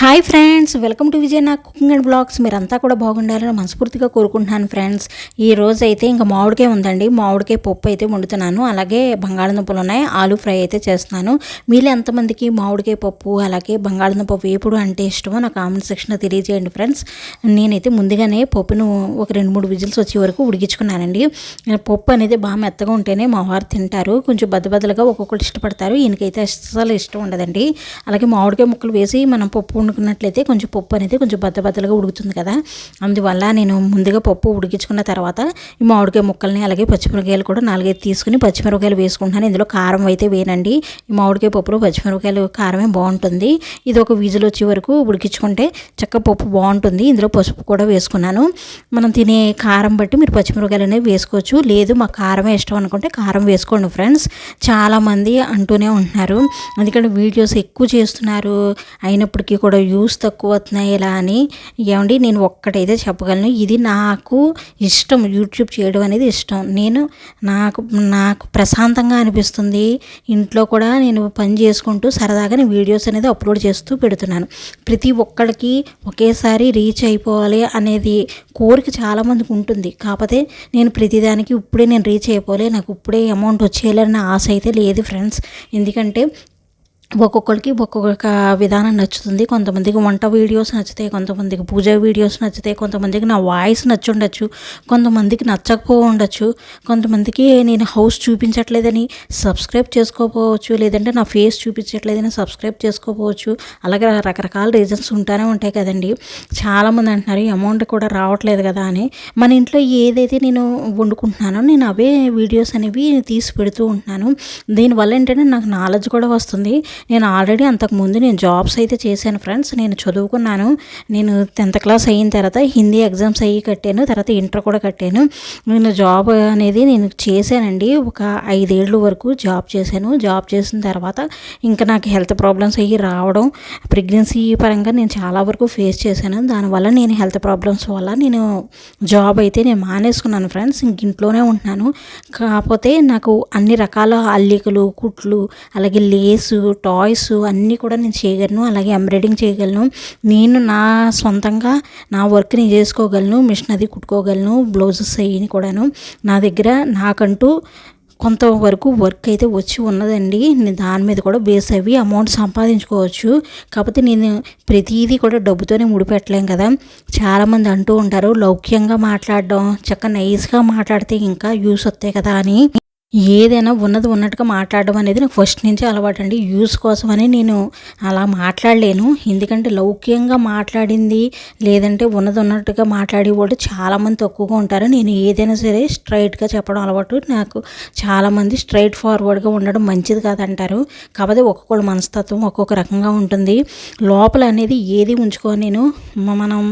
Hi friends welcome to Vijay నా cooking and blogs మీరంతా కూడా బాగుండాలని మనస్ఫూర్తిగా కోరుకుంటున్నాను ఫ్రెండ్స్ ఈ రోజు అయితే ఇంకా మామిడికాయ ఉందండి. మామిడికాయ పప్పు అయితే వండుతున్నాను. అలాగే బంగాళదుంపలు ఉన్నాయి. ఆలు ఫ్రై అయితే చేస్తున్నాను. మీలో ఎంతమందికి మామిడికాయ పప్పు అలాగే బంగాళదుంప వేపుడు అంటే ఇష్టమో నా కామెంట్ సెక్షన్లో తెలియజేయండి ఫ్రెండ్స్ నేనైతే ముందుగానే పప్పును ఒక రెండు మూడు విజిల్స్ వచ్చే వరకు ఉడికించుకున్నానండి. పప్పు అనేది బాగా మెత్తగా ఉంటేనే మా వారు తింటారు. కొంచెం బద్దబద్దలుగా ఒక్కొక్కరు ఇష్టపడతారు. ఈయనకైతే అస్సలు ఇష్టం ఉండదండి. అలాగే మామిడికాయ ముక్కలు వేసి మనం పప్పు అనుకున్నట్లయితే కొంచెం పప్పు అనేది కొంచెం బద్దబద్దలుగా ఉడుకుతుంది కదా. అందువల్ల నేను ముందుగా పప్పు ఉడికించుకున్న తర్వాత ఈ మామిడికాయ ముక్కల్ని అలాగే పచ్చిమిరపకాయలు కూడా నాలుగైదు తీసుకుని పచ్చిమిరపకాయలు వేసుకుంటున్నాను. ఇందులో కారం అయితే వేనండి ఈ మామిడికాయ పప్పులో పచ్చిమిరపకాయలు కారమే బాగుంటుంది. ఇది ఒక వీజులు వచ్చే వరకు ఉడికించుకుంటే చక్క పప్పు బాగుంటుంది. ఇందులో పసుపు కూడా వేసుకున్నాను. మనం తినే కారం బట్టి మీరు పచ్చిమిరపకాయలు అనేవి వేసుకోవచ్చు. లేదు మా కారమే ఇష్టం అనుకుంటే కారం వేసుకోండి ఫ్రెండ్స్. చాలామంది అంటూనే ఉంటున్నారు. ఎందుకంటే వీడియోస్ ఎక్కువ చేస్తున్నారు. అయినప్పటికీ కూడా వ్యూస్ తక్కువ వస్తున్నాయి ఇలా అని? ఏమండి నేను ఒక్కటైతే చెప్పగలను. ఇది నాకు ఇష్టం. యూట్యూబ్ చేయడం అనేది ఇష్టం. నేను నాకు నాకు ప్రశాంతంగా అనిపిస్తుంది. ఇంట్లో కూడా నేను పని చేసుకుంటూ సరదాగా నేను వీడియోస్ అనేది అప్లోడ్ చేస్తూ పెడుతున్నాను. ప్రతి ఒక్కరికి ఒకేసారి రీచ్ అయిపోవాలి అనేది కోరిక చాలామందికి ఉంటుంది. కాకపోతే నేను ప్రతిదానికి ఇప్పుడే నేను రీచ్ అయిపోలే నాకు ఇప్పుడే అమౌంట్ వచ్చేయాలన్న ఆశ అయితే లేదు ఫ్రెండ్స్. ఎందుకంటే ఒక్కొక్కరికి ఒక్కొక్క విధానం నచ్చుతుంది. కొంతమందికి వంట వీడియోస్ నచ్చుతాయి కొంతమందికి పూజ వీడియోస్ నచ్చుతాయి కొంతమందికి నా వాయిస్ నచ్చుండొచ్చు. కొంతమందికి నచ్చకపో ఉండొచ్చు కొంతమందికి నేను హౌస్ చూపించట్లేదని సబ్స్క్రైబ్ చేసుకోపోవచ్చు లేదంటే నా ఫేస్ చూపించట్లేదని సబ్స్క్రైబ్ చేసుకోపోవచ్చు అలాగే రకరకాల రీజన్స్ ఉంటానే ఉంటాయి కదండి. చాలామంది అంటున్నారు అమౌంట్ కూడా రావట్లేదు కదా అని. మన ఇంట్లో ఏదైతే నేను వండుకుంటున్నానో నేను అవే వీడియోస్ అనేవి తీసి పెడుతూ ఉంటున్నాను. దీనివల్ల ఏంటంటే నాకు నాలెడ్జ్ కూడా వస్తుంది. నేను ఆల్రెడీ అంతకుముందు నేను జాబ్స్ అయితే చేశాను ఫ్రెండ్స్ నేను చదువుకున్నాను. నేను టెన్త్ క్లాస్ అయిన తర్వాత హిందీ ఎగ్జామ్స్ అయ్యి కట్టాను. తర్వాత ఇంటర్ కూడా కట్టాను. నేను జాబ్ అనేది నేను చేశానండి. ఒక ఐదేళ్ళ వరకు జాబ్ చేశాను. జాబ్ చేసిన తర్వాత ఇంకా నాకు హెల్త్ ప్రాబ్లమ్స్ అయ్యి రావడం ప్రెగ్నెన్సీ పరంగా నేను చాలా వరకు ఫేస్ చేశాను. దానివల్ల నేను హెల్త్ ప్రాబ్లమ్స్ వల్ల నేను జాబ్ అయితే నేను మానేసుకున్నాను ఫ్రెండ్స్ ఇంక ఇంట్లోనే ఉంటున్నాను. కాకపోతే నాకు అన్ని రకాల అల్లికలు కుట్లు అలాగే లేసు టాయ్స్ అన్నీ కూడా నేను చేయగలను అలాగే ఎంబ్రాయిడింగ్ చేయగలను. నేను నా సొంతంగా నా వర్క్ నేను చేసుకోగలను మిషన్ అది కుట్టుకోగలను బ్లౌజెస్ అయ్యి కూడాను. నా దగ్గర నాకంటూ కొంతవరకు వర్క్ అయితే వచ్చి ఉన్నదండి. నేను దాని మీద కూడా బేస్ అవి అమౌంట్ సంపాదించుకోవచ్చు. కాకపోతే నేను ప్రతిదీ కూడా డబ్బుతోనే ముడిపెట్టలేం కదా. చాలామంది అంటూ ఉంటారు లౌక్యంగా మాట్లాడడం చక్క నైస్గా మాట్లాడితే ఇంకా యూస్ వస్తాయి కదా అని. ఏదైనా ఉన్నది ఉన్నట్టుగా మాట్లాడడం అనేది నాకు ఫస్ట్ నుంచి అలవాటు అండి యూస్ కోసమని నేను అలా మాట్లాడలేను. ఎందుకంటే లౌక్యంగా మాట్లాడింది లేదంటే ఉన్నది ఉన్నట్టుగా మాట్లాడే వాళ్ళు చాలామంది తక్కువగా ఉంటారు. నేను ఏదైనా సరే స్ట్రైట్గా చెప్పడం అలవాటు నాకు చాలామంది స్ట్రైట్ ఫార్వర్డ్గా ఉండడం మంచిది కాదంటారు. కాకపోతే ఒక్కొక్కళ్ళ మనస్తత్వం ఒక్కొక్క రకంగా ఉంటుంది. లోపల అనేది ఏది ఉంచుకొని నేను మనం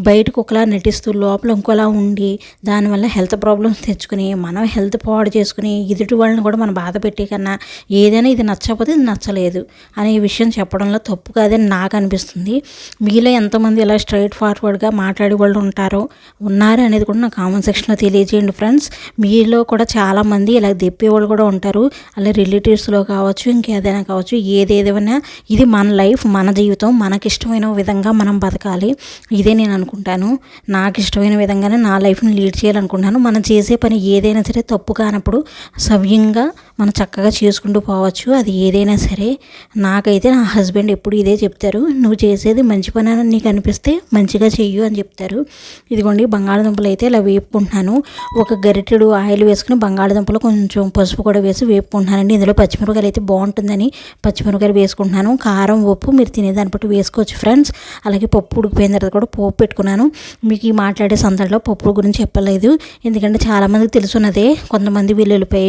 బయటకు ఒకలా నటిస్తూ లోపల ఇంకోలా ఉండి దానివల్ల హెల్త్ ప్రాబ్లమ్స్ తెచ్చుకుని మనం హెల్త్ పాడు చేసుకుని ఎదుటి వాళ్ళని కూడా మనం బాధ పెట్టే కన్నా ఏదైనా ఇది నచ్చకపోతే ఇది నచ్చలేదు అనే విషయం చెప్పడంలో తప్పు కాదని నాకు అనిపిస్తుంది. మీలో ఎంతమంది ఇలా స్ట్రైట్ ఫార్వర్డ్గా మాట్లాడే వాళ్ళు ఉంటారో ఉన్నారు అనేది కూడా నాకు కామెంట్ సెక్షన్లో తెలియజేయండి ఫ్రెండ్స్. మీలో కూడా చాలామంది ఇలా దెప్పేవాళ్ళు కూడా ఉంటారు. అలా రిలేటివ్స్లో కావచ్చు ఇంకేదైనా కావచ్చు ఏదేదైనా ఇది మన లైఫ్ మన జీవితం మనకి ఇష్టమైన విధంగా మనం బతకాలి. ఇదే నేను అనుకుంటాను. నాకు ఇష్టమైన విధంగానే నా లైఫ్ని లీడ్ చేయాలనుకుంటున్నాను. మనం చేసే పని ఏదైనా సరే తప్పు కానప్పుడు సవ్యంగా మనం చక్కగా చేసుకుంటూ పోవచ్చు. అది ఏదైనా సరే. నాకైతే నా హస్బెండ్ ఎప్పుడు ఇదే చెప్తారు. నువ్వు చేసేది మంచి పని అని నీకు అనిపిస్తే మంచిగా చెయ్యు అని చెప్తారు. ఇదిగోండి బంగాళదుంపలు అయితే ఇలా వేపుకుంటున్నాను. ఒక గరిటెడు ఆయిల్ వేసుకుని బంగాళదుంపలు కొంచెం పసుపు కూడా వేసి వేపుకుంటున్నానండి. ఇందులో పచ్చిమిరపకాయలు అయితే బాగుంటుందని పచ్చిమిరపకాయలు వేసుకుంటున్నాను. కారం ఉప్పు మీరు తినేదాన్ని బట్టి వేసుకోవచ్చు ఫ్రెండ్స్. అలాగే పప్పు ఉడికిపోయిన తర్వాత కూడా పోపు పెట్టుకున్నాను. మీకు ఈ మాట్లాడే సందర్లో పప్పు గురించి చెప్పలేదు. ఎందుకంటే చాలామందికి తెలుసున్నదే. కొంతమంది వెల్లుల్లిపాయ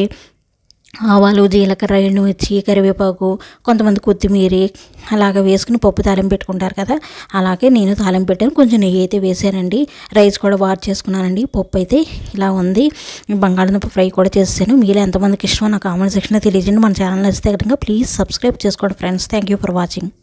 ఆవాలు జీలకర్ర ఎండుమిర్చి కరివేపాకు కొంతమంది కొత్తిమీర అలాగ వేసుకుని పప్పు తాలింపు పెట్టుకుంటారు కదా. అలాగే నేను తాలింపు పెట్టాను. కొంచెం నెయ్యి అయితే వేసానండి. రైస్ కూడా వాట్ చేసుకున్నానండి. పప్పు అయితే ఇలా ఉంది. బంగాళదుంప ఫ్రై కూడా చేసాను మీరు ఎంతమందికి ఇష్టమో నా కామెంట్ సెక్షన్లో తెలియజేయండి. మన ఛానల్ నచ్చితే కనుక ప్లీజ్ సబ్స్క్రైబ్ చేసుకోండి friends. Thank you for watching.